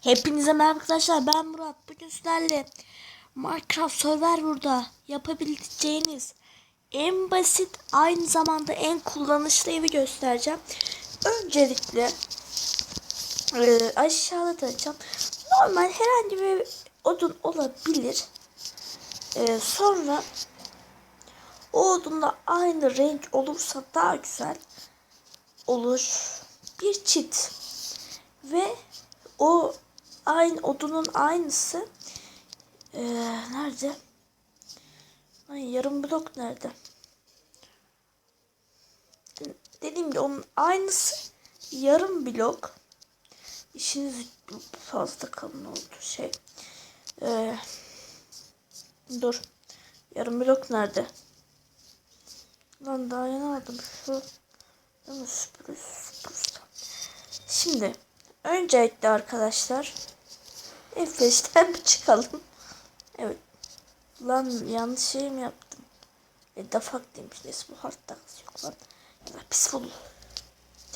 Hepinize merhaba arkadaşlar ben Murat. Bugün sizlerle Minecraft Server'da yapabileceğiniz en basit aynı zamanda en kullanışlı evi göstereceğim. Öncelikle e, aşağıda tanıtacağım. Normal herhangi bir odun olabilir. E, sonra o odunla aynı renk olursa daha güzel olur. Bir çit ve o aynı odunun aynısı ee, nerede? Ay, yarım blok nerede? Dediğim gibi onun aynısı yarım blok. İşiniz fazla kalın oldu şey. Ee, dur. Yarım blok nerede? Lan aldım şu. Değil mi? Süpürüz, süpürüz. Şimdi öncelikle arkadaşlar F5'ten bir çıkalım. Evet. Lan yanlış şey mi yaptım? E dafak demiş. Neyse bu hard takas yok lan. Ya da peaceful.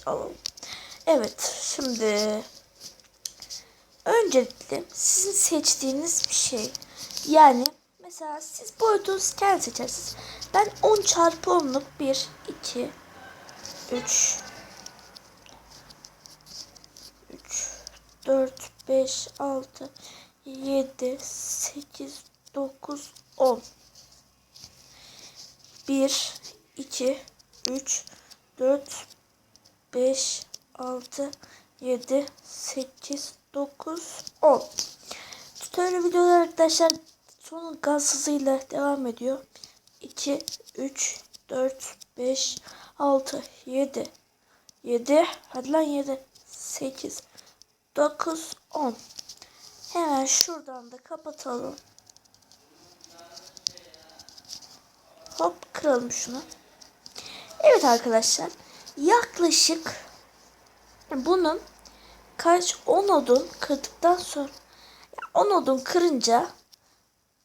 Alalım. Evet. Şimdi öncelikle sizin seçtiğiniz bir şey. Yani mesela siz boyutu kendi seçersiniz. Ben 10 çarpı 10'luk 1, 2, 3, 3, 4, 5, 6, 7, 8, 9, 10. 1, 2, 3, 4, 5, 6, 7, 8, 9, 10. Tutorial videolar arkadaşlar son gaz hızıyla devam ediyor. 2, 3, 4, 5, 6, 7, 7, hadi lan 7, 8, 9, 10. Hemen şuradan da kapatalım. Hop kıralım şunu. Evet arkadaşlar. Yaklaşık bunun kaç 10 odun kırdıktan sonra 10 odun kırınca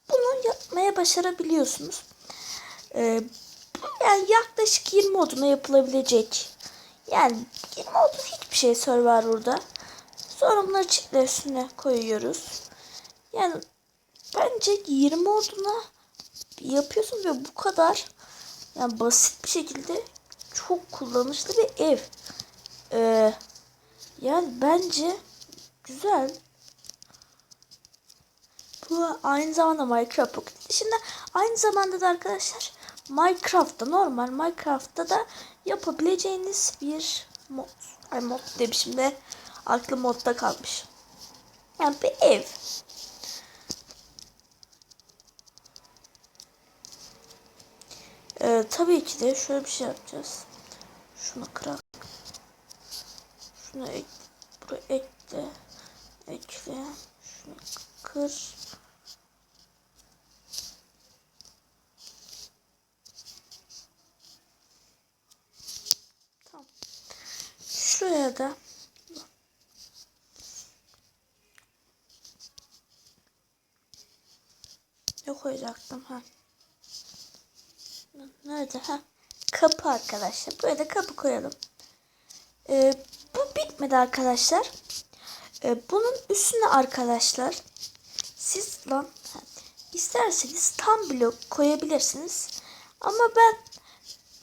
bunu yapmaya başarabiliyorsunuz. Ee, yani yaklaşık 20 oduna yapılabilecek. Yani 20 odun hiçbir şey Survivor'da. Sonra bunları çitle üstüne koyuyoruz. Yani bence 20 oduna yapıyorsun ve bu kadar yani basit bir şekilde çok kullanışlı bir ev. Ee, yani bence güzel. Bu aynı zamanda Minecraft Pocket dışında aynı zamanda da arkadaşlar Minecraft'ta normal Minecraft'ta da yapabileceğiniz bir mod. Ay mod demişim de aklı modda kalmış. Yani bir ev. Ee, tabii ki de şöyle bir şey yapacağız. Şunu kırak. Şunu ek, buraya ekle. Ekle. Şunu kır. Tamam. Şuraya da ne koyacaktım ha? Nerede ha? Kapı arkadaşlar. Buraya da kapı koyalım. Ee, bu bitmedi arkadaşlar. Ee, bunun üstüne arkadaşlar siz lan ha, isterseniz tam blok koyabilirsiniz. Ama ben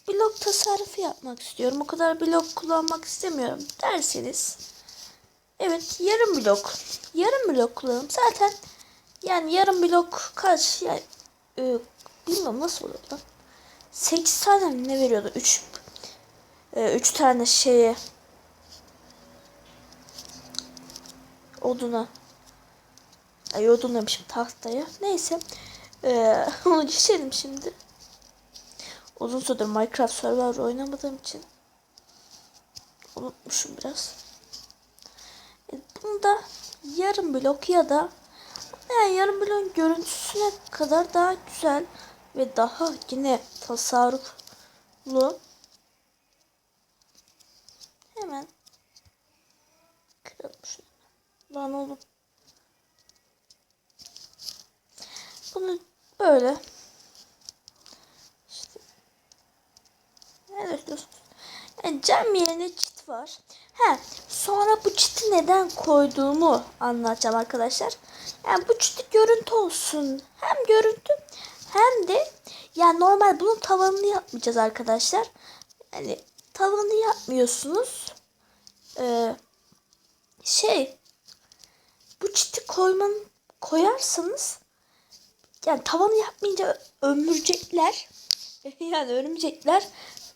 blok tasarrufu yapmak istiyorum. O kadar blok kullanmak istemiyorum derseniz evet yarım blok yarım blok kullanalım. Zaten yani yarım blok kaç yani e, bilmiyorum nasıl olur lan. 8 tane mi ne veriyordu? 3 3 tane şeye oduna ay odun demişim tahtaya. Neyse. Ee, onu geçelim şimdi. Uzun süredir Minecraft Survivor oynamadığım için unutmuşum biraz. E, bunu da yarım blok ya da yani yarım blok görüntüsüne kadar daha güzel ve daha yine tasarruflu. Hemen kıralım şunu. Lan oğlum. Bunu böyle işte ne diyorsunuz? Yani cam yerine çit var. He, Sonra bu çiti neden koyduğumu anlatacağım arkadaşlar. Yani bu çiti görüntü olsun. Hem görüntü hem de yani normal bunun tavanını yapmayacağız arkadaşlar. Yani tavanı yapmıyorsunuz. Ee, şey bu çiti koyman koyarsanız yani tavanı yapmayınca ömürcekler yani örümcekler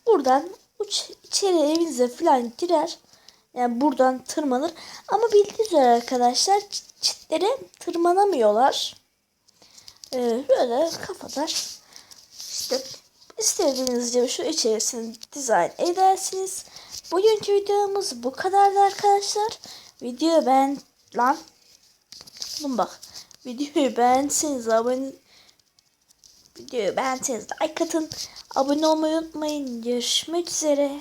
buradan uç, içeri evinize falan girer. Yani buradan tırmanır. Ama bildiğiniz üzere arkadaşlar çit- çitlere tırmanamıyorlar. Ee, böyle kafalar. İşte istediğiniz şu içerisini dizayn edersiniz. Bugünkü videomuz bu kadardı arkadaşlar. Videoyu ben lan Oğlum bak videoyu beğenseniz abone videoyu beğenseniz like atın. Abone olmayı unutmayın. Görüşmek üzere.